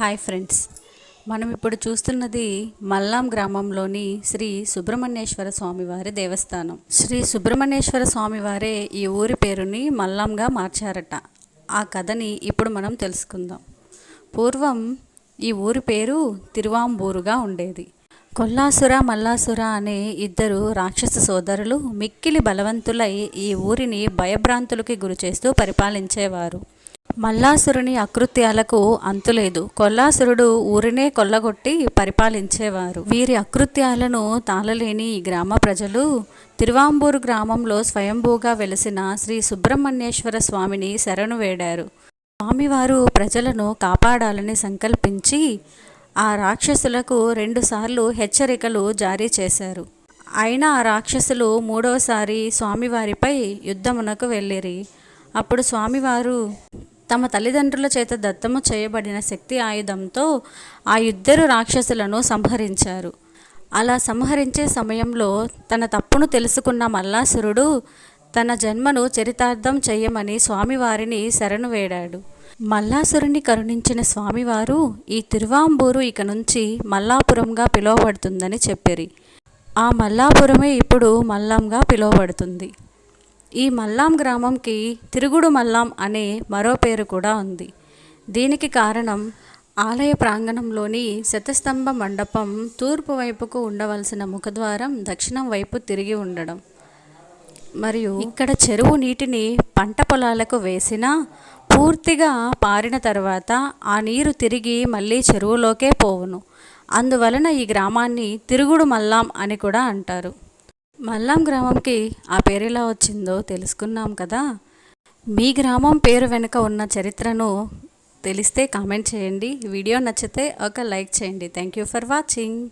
Hi friends. మనం ఇప్పుడు చూస్తున్నది మల్లాం గ్రామంలోని శ్రీ సుబ్రహ్మణ్యేశ్వర స్వామివారి దేవస్థానం. శ్రీ సుబ్రహ్మణ్యేశ్వర స్వామివారే ఈ ఊరి పేరుని మల్లాంగా మార్చారట. ఆ కథని ఇప్పుడు మనం తెలుసుకుందాం. పూర్వం ఈ ఊరి పేరు తిరువాంబూరుగా ఉండేది. కొల్లాసుర మల్లాసుర అనే ఇద్దరు రాక్షస సోదరులు మిక్కిలి బలవంతులై ఈ ఊరిని భయభ్రాంతులకి గురిచేస్తూ పరిపాలించేవారు. మల్లాసురుని అకృత్యాలకు అంతులేదు. కొల్లాసురుడు ఊరినే కొల్లగొట్టి పరిపాలించేవారు. వీరి అకృత్యాలను తాళలేని ఈ గ్రామ ప్రజలు తిరువాంబూరు గ్రామంలో స్వయంభూగా వెలిసిన శ్రీ సుబ్రహ్మణ్యేశ్వర స్వామిని శరణు వేడారు. స్వామివారు ప్రజలను కాపాడాలని సంకల్పించి ఆ రాక్షసులకు రెండుసార్లు హెచ్చరికలు జారీ చేశారు. అయినా ఆ రాక్షసులు మూడవసారి స్వామివారిపై యుద్ధమునకు వెళ్ళిరి. అప్పుడు స్వామివారు తమ తల్లిదండ్రుల చేత దత్తము చేయబడిన శక్తి ఆయుధంతో ఆ ఇద్దరు రాక్షసులను సంహరించారు. అలా సంహరించే సమయంలో తన తప్పును తెలుసుకున్న మల్లాసురుడు తన జన్మను చరితార్థం చెయ్యమని స్వామివారిని శరణు వేడాడు. మల్లాసురుని కరుణించిన స్వామివారు ఈ తిరువాంబూరు ఇక నుంచి మల్లాపురంగా పిలువబడుతుందని చెప్పిరి. ఆ మల్లాపురమే ఇప్పుడు మల్లంగా పిలువబడుతుంది. ఈ మల్లాం గ్రామంకి తిరుగుడు మల్లాం అనే మరో పేరు కూడా ఉంది. దీనికి కారణం ఆలయ ప్రాంగణంలోని శతస్తంభ మండపం తూర్పు వైపుకు ఉండవలసిన ముఖద్వారం దక్షిణం వైపు తిరిగి ఉండడం. మరియు ఇక్కడ చెరువు నీటిని పంట పొలాలకు వేసినా పూర్తిగా పారిన తర్వాత ఆ నీరు తిరిగి మళ్ళీ చెరువులోకే పోవును. అందువలన ఈ గ్రామాన్ని తిరుగుడు మల్లాం అని కూడా అంటారు. మల్లాం గ్రామంకి ఆ పేరు ఎలా వచ్చిందో తెలుసుకున్నాం కదా. మీ గ్రామం పేరు వెనుక ఉన్న చరిత్రను తెలిస్తే కామెంట్ చేయండి. వీడియో నచ్చితే ఒక లైక్ చేయండి. Thank you for watching